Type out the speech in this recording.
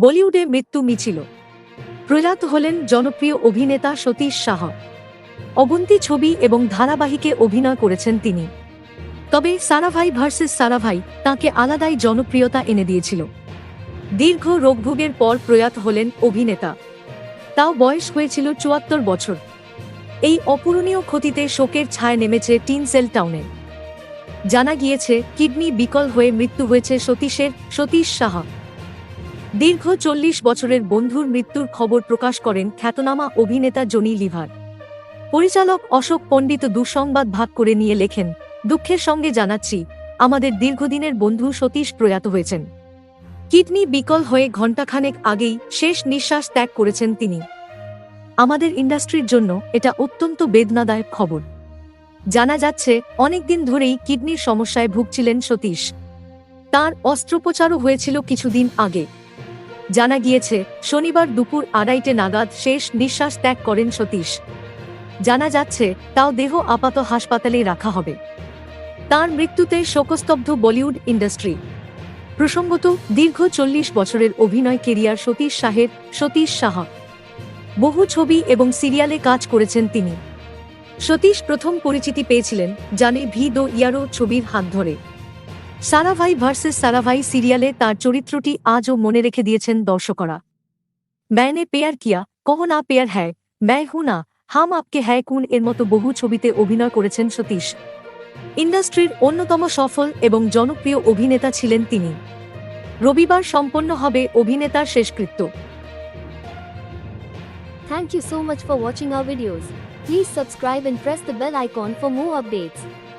বলিউডে মৃত্যু মিছিল। প্রয়াত হলেন জনপ্রিয় অভিনেতা সতীশ সাহা। অবন্তী ছবি এবং ধারাবাহিকে অভিনয় করেছেন তিনি। তবে সারাভাই ভার্সেস সারাভাই তাকে আলাদাই জনপ্রিয়তা এনে দিয়েছিল। দীর্ঘ রোগভোগের পর প্রয়াত হলেন অভিনেতা। তাও বয়স হয়েছিল চুয়াত্তর বছর। এই অপূরণীয় ক্ষতিতে শোকের ছায় নেমেছে টিনসেল টাউনে। জানা গিয়েছে, কিডনি বিকল হয়ে মৃত্যু হয়েছে সতীশের, সতীশ সাহা। দীর্ঘ চল্লিশ বছরের বন্ধুর মৃত্যুর খবর প্রকাশ করেন খ্যাতনামা অভিনেতা জনি লিভার। পরিচালক অশোক পণ্ডিত দুঃসংবাদ ভাগ করে নিয়ে লেখেন, দুঃখের সঙ্গে জানাচ্ছি, আমাদের দীর্ঘদিনের বন্ধু সতীশ প্রয়াত হয়েছেন। কিডনি বিকল হয়ে ঘণ্টাখানেক আগেই শেষ নিঃশ্বাস ত্যাগ করেছেন তিনি। আমাদের ইন্ডাস্ট্রির জন্য এটা অত্যন্ত বেদনাদায়ক খবর। জানা যাচ্ছে, অনেকদিন ধরেই কিডনির সমস্যায় ভুগছিলেন সতীশ। তার অস্ত্রোপচারও হয়েছিল কিছুদিন আগে। জানা গিয়েছে, শনিবার দুপুর আড়াইটে নাগাদ শেষ নিঃশ্বাস ত্যাগ করেন সতীশ। জানা যাচ্ছে, তাও দেহ আপাত হাসপাতালে রাখা হবে। তার মৃত্যুতে শোকস্তব্ধ বলিউড ইন্ডাস্ট্রি। প্রসঙ্গত, দীর্ঘ চল্লিশ বছরের অভিনয় কেরিয়ার সতীশ শাহের সতীশ সাহা। বহু ছবি এবং সিরিয়ালে কাজ করেছেন তিনি। সতীশ প্রথম পরিচিতি পেয়েছিলেন জানে ভি দো ইয়ারো ছবির হাত ধরে। সারাভাই ভার্সেস সারাভাই সিরিয়ালে তার চরিত্রটি আজও মনে রেখে দিয়েছেন দর্শকরা ম্যানে পেয়ার কিয়া, কহ না পেয়ার হ্যায়, ম্যায় হু না, হাম আপকে হ্যায় কুন এর মতো বহু ছবিতে অভিনয় করেছেন সতীশ ইন্ডাস্ট্রির অন্যতম সফল এবং জনপ্রিয় অভিনেতা ছিলেন তিনি রবিবার সম্পন্ন হবে অভিনেতার শেষকৃত্য Thank you so much for watching our videos. Please subscribe and press the bell icon for more updates.